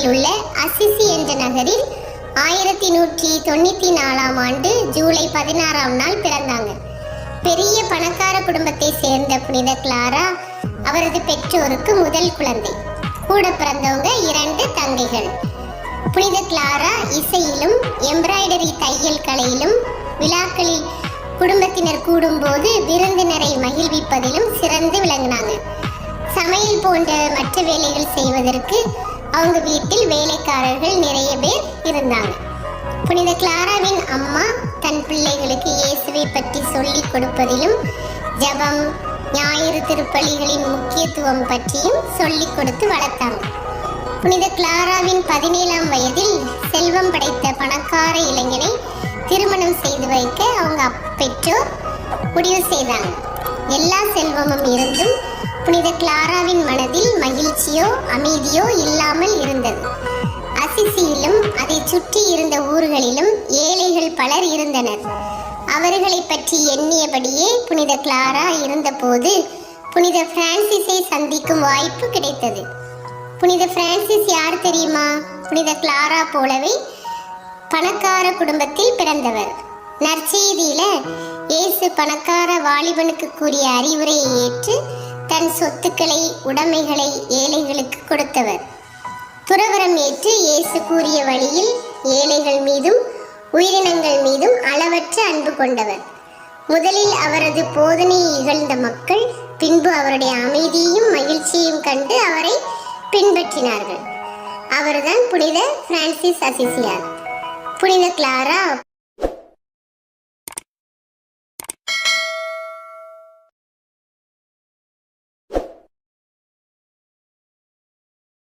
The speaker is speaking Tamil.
இத்தாலியில் உள்ள அசிசி என்ற நகரில் ஆயிரத்தி நூற்றி தொண்ணூற்றி நாலாம் ஆண்டு ஜூலை பதினாறாம் நாள் பிறந்தாங்க. பெரிய பணக்கார குடும்பத்தை சேர்ந்த புனித கிளாரா அவரது பெற்றோருக்கு முதல் குழந்தை. கூட பிறந்தவங்க இரண்டு தங்கைகள். புனித கிளாரா இசையிலும் எம்ப்ராய்டரி தையல் கலையிலும் விழாக்களில் குடும்பத்தினர் கூடும்போது விருந்தினரை மகிழ்விப்பதிலும் சிறந்து விளங்கினாங்க. சமையல் போன்ற மற்ற வேலைகள் செய்வதற்கு அவங்க வீட்டில் வேலைக்காரர்கள் நிறைய பேர் இருந்தாங்க. புனித கிளாராவின் அம்மா தன் பிள்ளைகளுக்கு இயேசுவை பற்றி சொல்லிக் கொடுப்பதிலும் ஜபம் ஞாயிறு திருப்பலிகளின் முக்கியத்துவம் பற்றியும் சொல்லிக் கொடுத்து வளர்த்தாங்க. புனித கிளாராவின் பதினேழாம் வயதில் செல்வம் படைத்த பணக்கார இளைஞனை திருமணம் செய்து வைக்க அவங்க பெற்றோர் முடிவு செய்தாங்க. எல்லா செல்வமும் இருந்தும் புனித கிளாராவின் மனதில் மகிழ்ச்சியோ அமைதியோ இல்லாமல் இருந்தது. அசிசியிலும் அதை சுற்றி இருந்த ஊர்களிலும் ஏழைகள் பலர் இருந்தனர். அவர்களை பற்றி எண்ணியபடியே புனித கிளாரா இருந்தபோது புனித பிரான்சிஸை சந்திக்கும் வாய்ப்பு கிடைத்தது. புனித பிரான்சிஸ் யார் தெரியுமா? புனித கிளாரா போலவே பணக்கார குடும்பத்தில் பிறந்தவர். நற்செய்தியில இயேசு பணக்கார வாலிபனுக்கு கூறிய அறிவுரையை ஏற்று தன் சொத்துக்களை உடைமைகளை ஏழைகளுக்கு கொடுத்தவர். துறவரம் ஏற்று இயேசு கூறிய வழியில் ஏழைகள் மீதும் உயிரினங்கள் மீதும் அளவற்ற அன்பு கொண்டவர். முதலில் அவரது போதனையை இகழ்ந்த மக்கள் பின்பு அவருடைய அமைதியையும் மகிழ்ச்சியையும் கண்டு அவரை பின்பற்றினார்கள். அவர்தான் புனித பிரான்சிஸ் அசிசியார். புனித கிளாரா